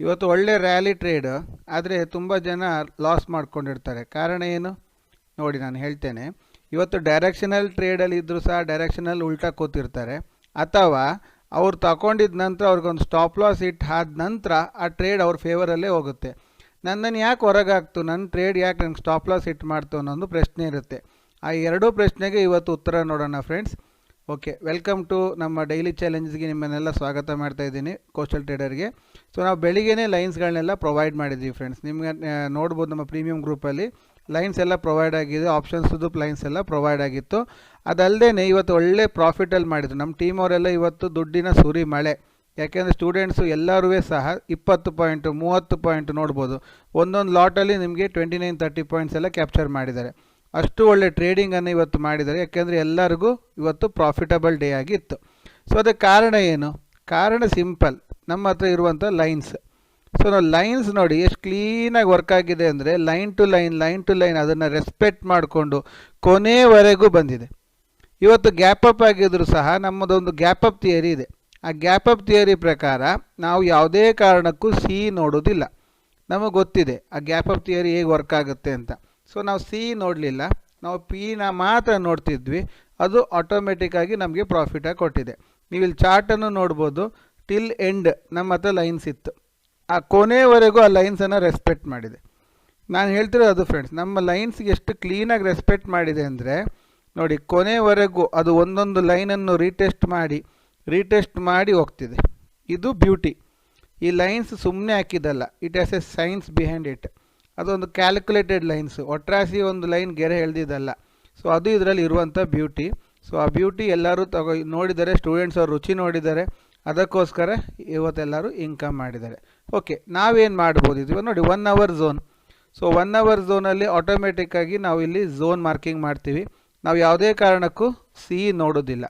ಇವತ್ತು ಒಳ್ಳೆ rally trade ಆದರೆ ತುಂಬ ಜನ ಲಾಸ್ ಮಾಡ್ಕೊಂಡಿರ್ತಾರೆ. ಕಾರಣ ಏನು? ನೋಡಿ ನಾನು ಹೇಳ್ತೇನೆ. ಇವತ್ತು ಡೈರೆಕ್ಷನಲ್ ಟ್ರೇಡಲ್ಲಿ ಇದ್ದರೂ ಸಹ ಡೈರೆಕ್ಷನಲ್ ಉಲ್ಟಾ ಕೂತಿರ್ತಾರೆ. ಅಥವಾ ಅವ್ರು ತಗೊಂಡಿದ ನಂತರ ಅವ್ರಿಗೊಂದು ಸ್ಟಾಪ್ ಲಾಸ್ ಇಟ್ಟು ಆದ ನಂತರ ಆ ಟ್ರೇಡ್ ಅವ್ರ ಫೇವರಲ್ಲೇ ಹೋಗುತ್ತೆ. ನನ್ನನ್ನು ಯಾಕೆ ಹೊರಗಾಗ್ತು ನನ್ನ ಟ್ರೇಡ್ ಯಾಕೆ ನಂಗೆ ಸ್ಟಾಪ್ ಲಾಸ್ ಇಟ್ಟು ಮಾಡ್ತು ಅನ್ನೋದು ಪ್ರಶ್ನೆ ಇರುತ್ತೆ. ಆ ಎರಡೂ ಪ್ರಶ್ನೆಗೆ ಇವತ್ತು ಉತ್ತರ ನೋಡೋಣ ಫ್ರೆಂಡ್ಸ್ ಓಕೆ ವೆಲ್ಕಮ್ ಟು ನಮ್ಮ ಡೈಲಿ ಚಾಲೆಂಜ್ಗೆ ನಿಮ್ಮನ್ನೆಲ್ಲ ಸ್ವಾಗತ ಮಾಡ್ತಾ ಇದ್ದೀನಿ ಕೋಸ್ಟಲ್ ಟ್ರೇಡರ್ಗೆ ಸೊ ನಾವು ಬೆಳಿಗ್ಗೆನೇ ಲೈನ್ಸ್ಗಳನ್ನೆಲ್ಲ ಪ್ರೊವೈಡ್ ಮಾಡಿದ್ದೀವಿ ಫ್ರೆಂಡ್ಸ್ ನಿಮಗೆ ನೋಡ್ಬೋದು ನಮ್ಮ ಪ್ರೀಮಿಯಂ ಗ್ರೂಪಲ್ಲಿ ಲೈನ್ಸ್ ಎಲ್ಲ ಪ್ರೊವೈಡ್ ಆಗಿದೆ ಆಪ್ಷನ್ಸ್ದು ಲೈನ್ಸ್ ಎಲ್ಲ ಪ್ರೊವೈಡ್ ಆಗಿತ್ತು. ಅದಲ್ಲದೆ ಇವತ್ತು ಒಳ್ಳೆ ಪ್ರಾಫಿಟಲ್ಲಿ ಮಾಡಿದ್ರು. ನಮ್ಮ ಟೀಮ್ ಅವರೆಲ್ಲ ಇವತ್ತು ದುಡ್ಡಿನ ಸುರಿ ಮಳೆ. ಯಾಕೆಂದರೆ ಸ್ಟೂಡೆಂಟ್ಸು ಎಲ್ಲರೂ ಸಹ ಇಪ್ಪತ್ತು ಪಾಯಿಂಟು ಮೂವತ್ತು ಪಾಯಿಂಟ್ ನೋಡ್ಬೋದು. ಒಂದೊಂದು ಲಾಟಲ್ಲಿ ನಿಮಗೆ ಟ್ವೆಂಟಿ ನೈನ್ ತರ್ಟಿ ಪಾಯಿಂಟ್ಸ್ ಎಲ್ಲ ಕ್ಯಾಪ್ಚರ್ ಮಾಡಿದ್ದಾರೆ. ಅಷ್ಟು ಒಳ್ಳೆ ಟ್ರೇಡಿಂಗನ್ನು ಇವತ್ತು ಮಾಡಿದ್ದಾರೆ. ಯಾಕೆಂದರೆ ಎಲ್ಲರಿಗೂ ಇವತ್ತು ಪ್ರಾಫಿಟಬಲ್ ಡೇ ಆಗಿತ್ತು ಸೊ ಅದಕ್ಕೆ ಕಾರಣ ಏನು? ಕಾರಣ ಸಿಂಪಲ್ ನಮ್ಮ ಹತ್ರ ಇರುವಂಥ ಲೈನ್ಸ್ ಸೊ ನಾವು ಲೈನ್ಸ್ ನೋಡಿ ಎಷ್ಟು ಕ್ಲೀನಾಗಿ ವರ್ಕ್ ಆಗಿದೆ ಅಂದರೆ line to line line to line ಅದನ್ನು ರೆಸ್ಪೆಕ್ಟ್ ಮಾಡಿಕೊಂಡು ಕೊನೆವರೆಗೂ ಬಂದಿದೆ. ಇವತ್ತು ಗ್ಯಾಪ್ ಅಪ್ ಆಗಿದ್ದರೂ ಸಹ ನಮ್ಮದೊಂದು ಗ್ಯಾಪ್ ಅಪ್ ಥಿಯರಿ ಇದೆ. ಆ ಗ್ಯಾಪ್ ಅಪ್ ಥಿಯರಿ ಪ್ರಕಾರ ನಾವು ಯಾವುದೇ ಕಾರಣಕ್ಕೂ ಸಿ ನೋಡೋದಿಲ್ಲ ನಮಗೆ ಗೊತ್ತಿದೆ ಆ ಗ್ಯಾಪ್ ಅಪ್ ಥಿಯರಿ ಹೇಗೆ ವರ್ಕ್ ಆಗುತ್ತೆ ಅಂತ. ಸೊ ನಾವು ಸಿ ನೋಡಲಿಲ್ಲ. ನಾವು ಪಿನ ಮಾತ್ರ ನೋಡ್ತಿದ್ವಿ. ಅದು ಆಟೋಮೆಟಿಕ್ಕಾಗಿ ನಮಗೆ ಪ್ರಾಫಿಟಾಗಿ ಕೊಟ್ಟಿದೆ. ನೀವು ಇಲ್ಲಿ ಚಾರ್ಟನ್ನು ನೋಡ್ಬೋದು. ಟಿಲ್ ಎಂಡ್ ನಮ್ಮ ಹತ್ರ ಲೈನ್ಸ್ ಇತ್ತು. ಆ ಕೊನೆವರೆಗೂ ಆ ಲೈನ್ಸನ್ನು ರೆಸ್ಪೆಕ್ಟ್ ಮಾಡಿದೆ. ನಾನು ಹೇಳ್ತಿರೋದು ಅದು ಫ್ರೆಂಡ್ಸ್ ನಮ್ಮ ಲೈನ್ಸ್ಗೆ ಎಷ್ಟು ಕ್ಲೀನಾಗಿ ರೆಸ್ಪೆಕ್ಟ್ ಮಾಡಿದೆ ಅಂದರೆ, ನೋಡಿ ಕೊನೆವರೆಗೂ ಅದು ಒಂದೊಂದು ಲೈನನ್ನು ರೀಟೆಸ್ಟ್ ಮಾಡಿ ರೀಟೆಸ್ಟ್ ಮಾಡಿ ಹೋಗ್ತಿದೆ. ಇದು ಬ್ಯೂಟಿ ಈ ಲೈನ್ಸ್ ಸುಮ್ಮನೆ ಹಾಕಿದ್ದಲ್ಲ. It has a science behind it ಅದೊಂದು ಕ್ಯಾಲ್ಕುಲೇಟೆಡ್ ಲೈನ್ಸ್ ಒಟ್ರಾಸಿ ಒಂದು ಲೈನ್ ಗೆರೆ ಎಳ್ದಿದ್ದಲ್ಲ. ಸೊ ಅದು ಇದರಲ್ಲಿ ಇರುವಂಥ ಬ್ಯೂಟಿ ಸೊ ಆ ಬ್ಯೂಟಿ ಎಲ್ಲರೂ ತಗೋ, ನೋಡಿದರೆ ಸ್ಟೂಡೆಂಟ್ಸ್ ಅವ್ರು ರುಚಿ ನೋಡಿದ್ದಾರೆ ಅದಕ್ಕೋಸ್ಕರ ಇವತ್ತೆಲ್ಲರೂ ಇನ್ಕಮ್ ಮಾಡಿದ್ದಾರೆ. ಓಕೆ ನಾವೇನು ಮಾಡ್ಬೋದು? ಇದು ನೋಡಿ one hour zone so one hour ಝೋನಲ್ಲಿ ಆಟೋಮೆಟಿಕ್ಕಾಗಿ ನಾವು ಇಲ್ಲಿ ಝೋನ್ ಮಾರ್ಕಿಂಗ್ ಮಾಡ್ತೀವಿ. ನಾವು ಯಾವುದೇ ಕಾರಣಕ್ಕೂ ಸಿ ನೋಡೋದಿಲ್ಲ.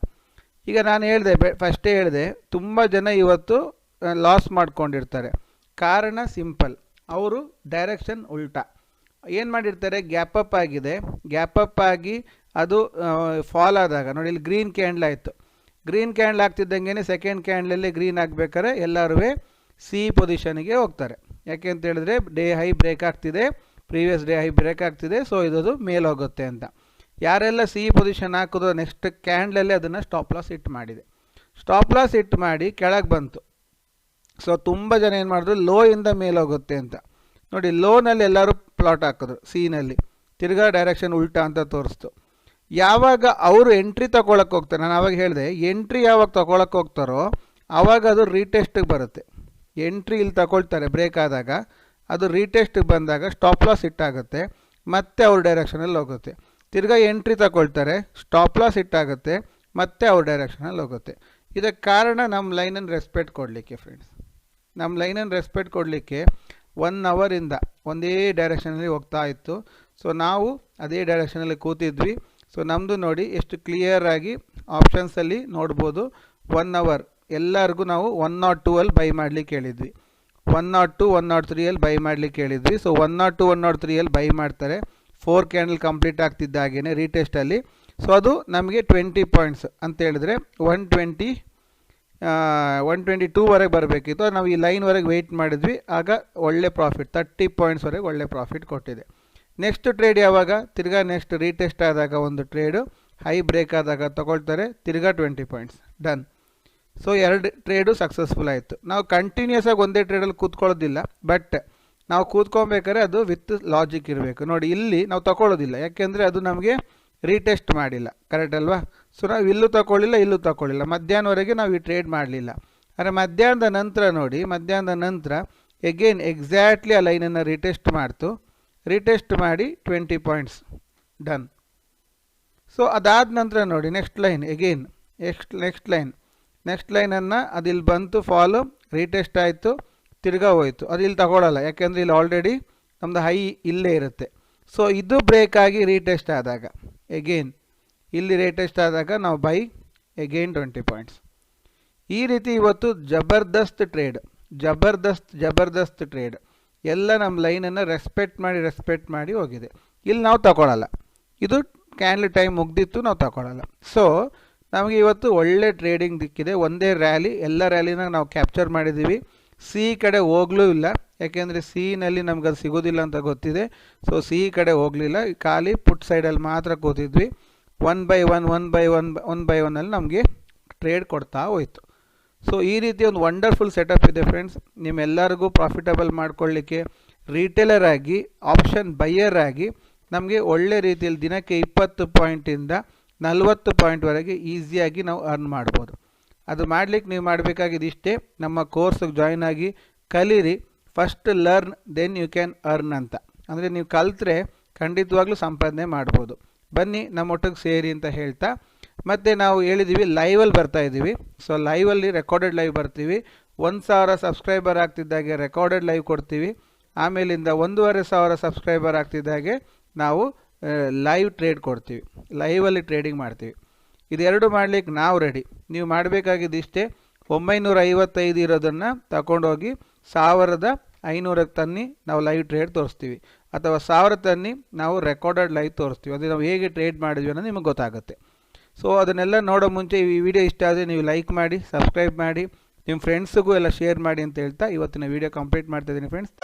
ಈಗ ನಾನು ಹೇಳಿದೆ, ಬೆ ಫಸ್ಟೇ ಹೇಳಿದೆ, ತುಂಬ ಜನ ಇವತ್ತು ಲಾಸ್ ಮಾಡ್ಕೊಂಡಿರ್ತಾರೆ. ಕಾರಣ ಸಿಂಪಲ್ ಅವರು ಡೈರೆಕ್ಷನ್ ಉಲ್ಟಾ. ಏನು ಮಾಡಿರ್ತಾರೆ? ಗ್ಯಾಪ್ ಅಪ್ ಆಗಿದೆ. ಗ್ಯಾಪ್ ಅಪ್ ಆಗಿ ಅದು ಫಾಲ್ ಆದಾಗ, ನೋಡಿ ಇಲ್ಲಿ ಗ್ರೀನ್ ಕ್ಯಾಂಡ್ಲ್ ಆಯಿತು. ಗ್ರೀನ್ ಕ್ಯಾಂಡ್ಲ್ ಆಗ್ತಿದ್ದಂಗೆ ಸೆಕೆಂಡ್ ಕ್ಯಾಂಡ್ಲಲ್ಲಿ ಗ್ರೀನ್ ಆಗಬೇಕಾದ್ರೆ ಎಲ್ಲರೂ ಸಿ ಪೊಸಿಷನ್ಗೆ ಹೋಗ್ತಾರೆ. ಯಾಕೆ ಅಂತ ಹೇಳಿದ್ರೆ ಡೇ ಹೈ ಬ್ರೇಕ್ ಆಗ್ತಿದೆ. ಪ್ರೀವಿಯಸ್ ಡೇ ಹೈ ಬ್ರೇಕ್ ಆಗ್ತಿದೆ. ಸೊ ಇದು ಮೇಲೆ ಹೋಗುತ್ತೆ ಅಂತ. ಯಾರೆಲ್ಲ ಸಿ ಪೊಸಿಷನ್ ಹಾಕಿದ್ರು ನೆಕ್ಸ್ಟ್ ಕ್ಯಾಂಡ್ಲಲ್ಲಿ ಅದನ್ನು ಸ್ಟಾಪ್ ಲಾಸ್ ಇಟ್ಟು ಮಾಡಿದೆ. ಸ್ಟಾಪ್ ಲಾಸ್ ಇಟ್ಟು ಮಾಡಿ ಕೆಳಗೆ ಬಂತು. ಸೊ ತುಂಬ ಜನ ಏನು ಮಾಡಿದ್ರು ಲೋ ಇಂದ ಮೇಲೋಗುತ್ತೆ ಅಂತ. ನೋಡಿ ಲೋನಲ್ಲಿ ಎಲ್ಲರೂ ಪ್ಲಾಟ್ ಹಾಕಿದ್ರು ಸೀನಲ್ಲಿ ತಿರ್ಗಾ ಡೈರೆಕ್ಷನ್ ಉಲ್ಟಾ ಅಂತ ತೋರಿಸ್ತು. ಯಾವಾಗ ಅವರು ಎಂಟ್ರಿ ತಗೊಳಕ್ಕೆ ಹೋಗ್ತಾರೆ, ನಾನು ಆವಾಗ ಹೇಳಿದೆ ಎಂಟ್ರಿ ಯಾವಾಗ ತಗೊಳಕ್ಕೆ ಹೋಗ್ತಾರೋ ಆವಾಗ ಅದು ರೀಟೆಸ್ಟಿಗೆ ಬರುತ್ತೆ. ಎಂಟ್ರಿ ಇಲ್ಲಿ ತಗೊಳ್ತಾರೆ ಬ್ರೇಕ್ ಆದಾಗ, ಅದು ರೀಟೆಸ್ಟಿಗೆ ಬಂದಾಗ ಸ್ಟಾಪ್ ಲಾಸ್ ಇಟ್ಟಾಗುತ್ತೆ ಮತ್ತೆ ಅವ್ರ ಡೈರೆಕ್ಷನಲ್ಲಿ ಹೋಗುತ್ತೆ. ತಿರ್ಗಾ ಎಂಟ್ರಿ ತಗೊಳ್ತಾರೆ ಸ್ಟಾಪ್ ಲಾಸ್ ಇಟ್ಟಾಗುತ್ತೆ ಮತ್ತೆ ಅವ್ರ ಡೈರೆಕ್ಷನಲ್ಲಿ ಹೋಗುತ್ತೆ. ಇದಕ್ಕೆ ಕಾರಣ ನಮ್ಮ ಲೈನನ್ನು ರೆಸ್ಪೆಕ್ಟ್ ಕೊಡಲಿಕ್ಕೆ ಫ್ರೆಂಡ್ಸ್ ನಮ್ಮ ಲೈನನ್ನು ರೆಸ್ಪೆಕ್ಟ್ ಕೊಡಲಿಕ್ಕೆ ಒನ್ ಅವರಿಂದ ಒಂದೇ ಡೈರೆಕ್ಷನಲ್ಲಿ ಹೋಗ್ತಾ ಇತ್ತು. ಸೊ ನಾವು ಅದೇ ಡೈರೆಕ್ಷನಲ್ಲಿ ಕೂತಿದ್ವಿ. ಸೊ ನಮ್ಮದು ನೋಡಿ ಎಷ್ಟು ಕ್ಲಿಯರಾಗಿ ಆಪ್ಷನ್ಸಲ್ಲಿ ನೋಡ್ಬೋದು. ಒನ್ ಅವರ್ ಎಲ್ಲರಿಗೂ ನಾವು ಒನ್ ನಾಟ್ ಟೂ ಅಲ್ಲಿ ಬೈ ಮಾಡಲಿಕ್ಕೆ ಹೇಳಿದ್ವಿ. One naught two one naught ತ್ರೀಯಲ್ಲಿ buy ಮಾಡಲಿಕ್ಕೆ ಹೇಳಿದ್ವಿ. So one naught two one naught ತ್ರೀಯಲ್ಲಿ buy ಮಾಡ್ತಾರೆ. ಫೋರ್ ಕ್ಯಾಂಡಲ್ ಕಂಪ್ಲೀಟ್ ಆಗ್ತಿದ್ದಾಗೇ ರೀಟೆಸ್ಟಲ್ಲಿ ಸೊ ಅದು ನಮಗೆ ಟ್ವೆಂಟಿ ಪಾಯಿಂಟ್ಸ್ ಅಂತ ಹೇಳಿದ್ರೆ ಒನ್ ಟ್ವೆಂಟಿ ಒನ್ ಟ್ವೆಂಟಿ ಟೂವರೆಗೆ ಬರಬೇಕಿತ್ತು. ನಾವು ಈ ಲೈನ್ವರೆಗೆ ವೆಯ್ಟ್ ಮಾಡಿದ್ವಿ. ಆಗ ಒಳ್ಳೆ ಪ್ರಾಫಿಟ್ ತರ್ಟಿ ಪಾಯಿಂಟ್ಸ್ವರೆಗೆ ಒಳ್ಳೆ ಪ್ರಾಫಿಟ್ ಕೊಟ್ಟಿದೆ. ನೆಕ್ಸ್ಟ್ ಟ್ರೇಡ್ ಯಾವಾಗ? ತಿರ್ಗಾ ನೆಕ್ಸ್ಟ್ ರೀಟೆಸ್ಟ್ ಆದಾಗ ಒಂದು ಟ್ರೇಡು ಹೈ ಬ್ರೇಕ್ ಆದಾಗ ತೊಗೊಳ್ತಾರೆ. ತಿರ್ಗಾ ಟ್ವೆಂಟಿ ಪಾಯಿಂಟ್ಸ್ ಡನ್ ಸೊ ಎರಡು ಟ್ರೇಡು ಸಕ್ಸಸ್ಫುಲ್ ಆಯಿತು. ನಾವು ಕಂಟಿನ್ಯೂಸ್ ಆಗಿ ಒಂದೇ ಟ್ರೇಡಲ್ಲಿ ಕೂತ್ಕೊಳ್ಳೋದಿಲ್ಲ ಬಟ್ ನಾವು ಕೂತ್ಕೊಬೇಕಾದ್ರೆ ಅದು ವಿತ್ ಲಾಜಿಕ್ ಇರಬೇಕು. ನೋಡಿ, ಇಲ್ಲಿ ನಾವು ತಗೊಳ್ಳೋದಿಲ್ಲ. ಯಾಕೆಂದರೆ ಅದು ನಮಗೆ ರೀಟೆಸ್ಟ್ ಮಾಡಿಲ್ಲ. ಕರೆಕ್ಟ್ ಅಲ್ವಾ? ಸೊ ನಾವು ಇಲ್ಲೂ ತಗೊಳ್ಳಿಲ್ಲ ಇಲ್ಲೂ ತಗೊಳ್ಳಿಲ್ಲ ಮಧ್ಯಾಹ್ನವರೆಗೆ ನಾವು ಈ ಟ್ರೇಡ್ ಮಾಡಲಿಲ್ಲ. ಆದರೆ ಮಧ್ಯಾಹ್ನದ ನಂತರ ನೋಡಿ, ಮಧ್ಯಾಹ್ನದ ನಂತರ ಎಗೇನ್ ಎಕ್ಸಾಕ್ಟ್ಲಿ ಆ ಲೈನನ್ನು ರೀಟೆಸ್ಟ್ ಮಾಡ್ತು. ರೀಟೆಸ್ಟ್ ಮಾಡಿ ಟ್ವೆಂಟಿ ಪಾಯಿಂಟ್ಸ್ ಡನ್ ಸೊ ಅದಾದ ನಂತರ ನೋಡಿ next line again next next line next ಲೈನನ್ನು ಅದಿಲ್ಲಿ ಬಂತು ಫಾಲು ರೀಟೆಸ್ಟ್ ಆಯಿತು, ತಿರ್ಗಾ ಹೋಯಿತು. ಅದು ಇಲ್ಲಿ ತಗೊಳ್ಳಲ್ಲ ಯಾಕೆಂದರೆ ಇಲ್ಲಿ ಆಲ್ರೆಡಿ ನಮ್ಮದು ಹೈ ಇಲ್ಲೇ ಇರುತ್ತೆ. ಸೊ ಇದು ಬ್ರೇಕ್ ಆಗಿ ರೀಟೆಸ್ಟ್ ಆದಾಗ ಎಗೇನ್ ಇಲ್ಲಿ ರೇಟೆಸ್ಟ್ ಆದಾಗ ನಾವು ಬೈ ಎಗೇನ್ ಟ್ವೆಂಟಿ ಪಾಯಿಂಟ್ಸ್ ಈ ರೀತಿ ಇವತ್ತು ಜಬರ್ದಸ್ತ್ ಟ್ರೇಡ್ ಜಬರ್ದಸ್ತ್ ಜಬರ್ದಸ್ತ್ ಟ್ರೇಡ್ ಎಲ್ಲ ನಮ್ಮ ಲೈನನ್ನು ರೆಸ್ಪೆಕ್ಟ್ ಮಾಡಿ ರೆಸ್ಪೆಕ್ಟ್ ಮಾಡಿ ಹೋಗಿದೆ. ಇಲ್ಲಿ ನಾವು ತಗೊಳ್ಳಲ್ಲ ಇದು ಕ್ಯಾನ್ಲ್ ಟೈಮ್ ಮುಗ್ದಿತ್ತು, ನಾವು ತಗೊಳ್ಳಲ್ಲ ಸೊ ನಮಗೆ ಇವತ್ತು ಒಳ್ಳೆ ಟ್ರೇಡಿಂಗ್ ದಿಕ್ಕಿದೆ. ಒಂದೇ ರ್ಯಾಲಿ ಎಲ್ಲ ರ್ಯಾಲಿನ ನಾವು ಕ್ಯಾಪ್ಚರ್ ಮಾಡಿದ್ದೀವಿ ಸಿ ಕಡೆ ಹೋಗ್ಲೂ ಇಲ್ಲ. ಯಾಕೆಂದರೆ ಸಿನಲ್ಲಿ ನಮ್ಗೆ ಅದು ಸಿಗೋದಿಲ್ಲ ಅಂತ ಗೊತ್ತಿದೆ. ಸೊ ಸಿ ಕಡೆ ಹೋಗಲಿಲ್ಲ. ಖಾಲಿ ಪುಟ್ ಸೈಡಲ್ಲಿ ಮಾತ್ರ ಕೂತಿದ್ವಿ. One by one one by one one by ಒನ್ನಲ್ಲಿ ನಮಗೆ ಟ್ರೇಡ್ ಕೊಡ್ತಾ ಹೋಯಿತು. ಸೊ ಈ ರೀತಿ ಒಂದು ವಂಡರ್ಫುಲ್ ಸೆಟಪ್ ಇದೆ ಫ್ರೆಂಡ್ಸ್ ನಿಮ್ಮೆಲ್ಲರಿಗೂ ಪ್ರಾಫಿಟಬಲ್ ಮಾಡ್ಕೊಳ್ಳಿಕ್ಕೆ ರೀಟೇಲರ್ ಆಗಿ ಆಪ್ಷನ್ ಬೈಯರ್ ಆಗಿ ನಮಗೆ ಒಳ್ಳೆ ರೀತಿಯಲ್ಲಿ ದಿನಕ್ಕೆ ಇಪ್ಪತ್ತು ಪಾಯಿಂಟಿಂದ ನಲವತ್ತು ಪಾಯಿಂಟ್ವರೆಗೆ ಈಸಿಯಾಗಿ ನಾವು ಅರ್ನ್ ಮಾಡ್ಬೋದು. ಅದು ಮಾಡಲಿಕ್ಕೆ ನೀವು ಮಾಡಬೇಕಾಗಿದ್ದು ಇಷ್ಟೇ. ನಮ್ಮ ಕೋರ್ಸ್ಗೆ ಜಾಯ್ನ್ ಆಗಿ ಕಲೀರಿ. First learn then you can earn ಅಂತ. ಅಂದರೆ ನೀವು ಕಲಿತ್ರೆ ಖಂಡಿತವಾಗ್ಲೂ ಸಂಪಾದನೆ ಮಾಡ್ಬೋದು. ಬನ್ನಿ ನಮ್ಮೊಟ್ಟಿಗೆ ಸೇರಿ ಅಂತ ಹೇಳ್ತಾ, ಮತ್ತು ನಾವು ಹೇಳಿದ್ದೀವಿ ಲೈವಲ್ಲಿ ಬರ್ತಾ ಇದ್ದೀವಿ. ಸೊ ಲೈವಲ್ಲಿ ರೆಕಾರ್ಡೆಡ್ ಲೈವ್ ಬರ್ತೀವಿ. ಒಂದು ಸಾವಿರ ಸಬ್ಸ್ಕ್ರೈಬರ್ ಆಗ್ತಿದ್ದಾಗೆ ರೆಕಾರ್ಡೆಡ್ ಲೈವ್ ಕೊಡ್ತೀವಿ. ಆಮೇಲಿಂದ ಒಂದೂವರೆ ಸಾವಿರ ಸಬ್ಸ್ಕ್ರೈಬರ್ ಆಗ್ತಿದ್ದಾಗೆ ನಾವು ಲೈವ್ ಟ್ರೇಡ್ ಕೊಡ್ತೀವಿ. ಲೈವಲ್ಲಿ ಟ್ರೇಡಿಂಗ್ ಮಾಡ್ತೀವಿ. ಇದೆರಡು ಮಾಡಲಿಕ್ಕೆ ನಾವು ರೆಡಿ ನೀವು ಮಾಡಬೇಕಾಗಿದ್ದು ಇಷ್ಟೇ ಒಂಬೈನೂರ ಐವತ್ತೈದು ಇರೋದನ್ನು ತಗೊಂಡೋಗಿ ಸಾವಿರದ ಐನೂರಕ್ಕೆ ತನ್ನಿ ನಾವು ಲೈವ್ ಟ್ರೇಡ್ ತೋರಿಸ್ತೀವಿ. ಅಥವಾ ಸಾವಿರ ತನ್ನಿ ನಾವು ರೆಕಾರ್ಡೆಡ್ ಲೈವ್ ತೋರಿಸ್ತೀವಿ. ಅದು ನಾವು ಹೇಗೆ ಟ್ರೇಡ್ ಮಾಡಿದ್ವಿ ಅನ್ನೋದು ನಿಮಗೆ ಗೊತ್ತಾಗುತ್ತೆ. ಸೊ ಅದನ್ನೆಲ್ಲ ನೋಡೋ ಮುಂಚೆ ಈ ವಿಡಿಯೋ ಇಷ್ಟ ಆದರೆ ನೀವು ಲೈಕ್ ಮಾಡಿ ಸಬ್ಸ್ಕ್ರೈಬ್ ಮಾಡಿ, ನಿಮ್ಮ ಫ್ರೆಂಡ್ಸಿಗೂ ಎಲ್ಲ ಶೇರ್ ಮಾಡಿ ಅಂತ ಹೇಳ್ತಾ ಇವತ್ತಿನ ವಿಡಿಯೋ ಕಂಪ್ಲೀಟ್ ಮಾಡ್ತಾ ಇದ್ದೀನಿ ಫ್ರೆಂಡ್ಸ್